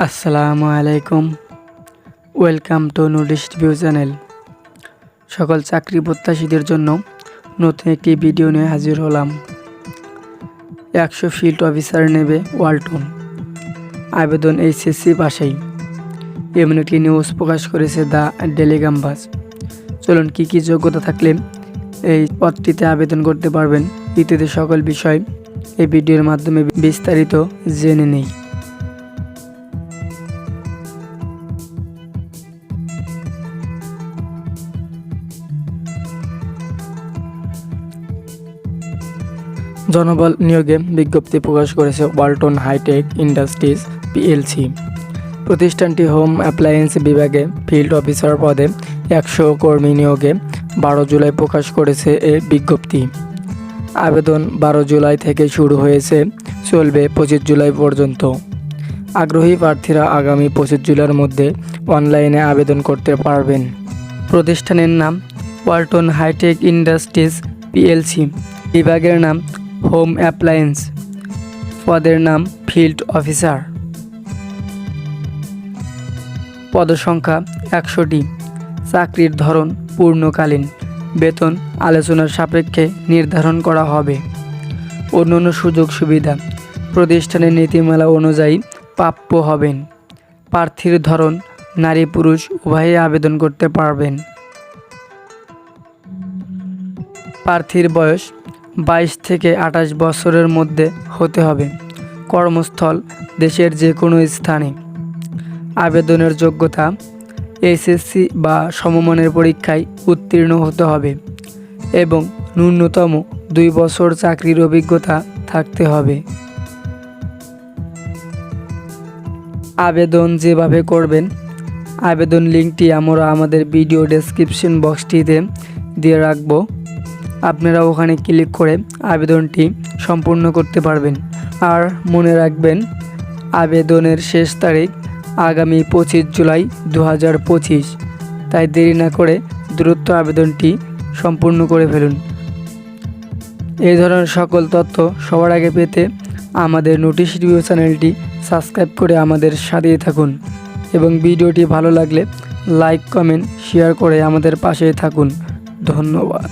আসসালামু আলাইকুম। Welcome to notice view channel সকল চাকরি প্রত্যাশীদের জন্য নতুন একটি ভিডিও নিয়ে হাজির হলাম। একশো ফিল্ড অফিসার নেবে ওয়ালটন। আবেদন এইচএসসি পাশেই। এমন একটি নিউজ প্রকাশ করেছে দ্য ডেলিগাম্বাস। চলুন কী কী যোগ্যতা থাকলে এই পদটিতে আবেদন করতে পারবেন। ইত্যাদি সকল বিষয় এই ভিডিওর মাধ্যমে বিস্তারিত জেনে নেই। জনবল নিয়োগে বিজ্ঞপ্তি প্রকাশ করেছে ওয়ালটন হাইটেক ইন্ডাস্ট্রিজ পিএলসি। প্রতিষ্ঠানটি হোম অ্যাপ্লায়েন্স বিভাগে ফিল্ড অফিসার পদে একশো কর্মী নিয়োগে বারো জুলাই প্রকাশ করেছে এ বিজ্ঞপ্তি। আবেদন বারো জুলাই থেকে শুরু হয়েছে, চলবে পঁচিশ জুলাই পর্যন্ত। আগ্রহী প্রার্থীরা আগামী পঁচিশ জুলাইয়ের মধ্যে অনলাইনে আবেদন করতে পারবেন। প্রতিষ্ঠানের নাম ওয়ালটন হাইটেক ইন্ডাস্ট্রিজ পিএলসি। বিভাগের নাম হোম অ্যাপ্লায়েন্স পদের নাম ফিল্ড অফিসার পদসংখ্যা একশোটি। চাকরির ধরন পূর্ণকালীন। বেতন আলোচনার সাপেক্ষে নির্ধারণ করা হবে। অন্যান্য সুযোগ সুবিধা। প্রতিষ্ঠানের নীতিমালা অনুযায়ী প্রাপ্য হবেন। প্রার্থীর ধরন, নারী পুরুষ উভয়ে আবেদন করতে পারবেন। প্রার্থীর বয়স বাইশ থেকে আঠাশ বছরের মধ্যে হতে হবে। কর্মস্থল দেশের যে কোনো স্থানে। আবেদনের যোগ্যতা, এসএসসি বা সমমানের পরীক্ষায় উত্তীর্ণ হতে হবে এবং ন্যূনতম দুই বছর চাকরির অভিজ্ঞতা থাকতে হবে। আবেদন যেভাবে করবেন, আবেদন লিঙ্কটি আমরা আমাদের ভিডিও ডেসক্রিপশন বক্সটিতে দিয়ে রাখব। আপনারা ওখানে ক্লিক করে আবেদনটি সম্পূর্ণ করতে পারবেন। আর মনে রাখবেন, আবেদনের শেষ তারিখ আগামী পঁচিশ জুলাই দু হাজার পঁচিশ। তাই দেরি না করে দ্রুত আবেদনটি সম্পূর্ণ করে ফেলুন। এই ধরনের সকল তথ্য সবার আগে পেতে আমাদের নোটিশ রিভিউ চ্যানেলটি সাবস্ক্রাইব করে আমাদের সাথেই থাকুন এবং ভিডিওটি ভালো লাগলে লাইক, কমেন্ট শেয়ার করে আমাদের পাশে থাকুন। ধন্যবাদ।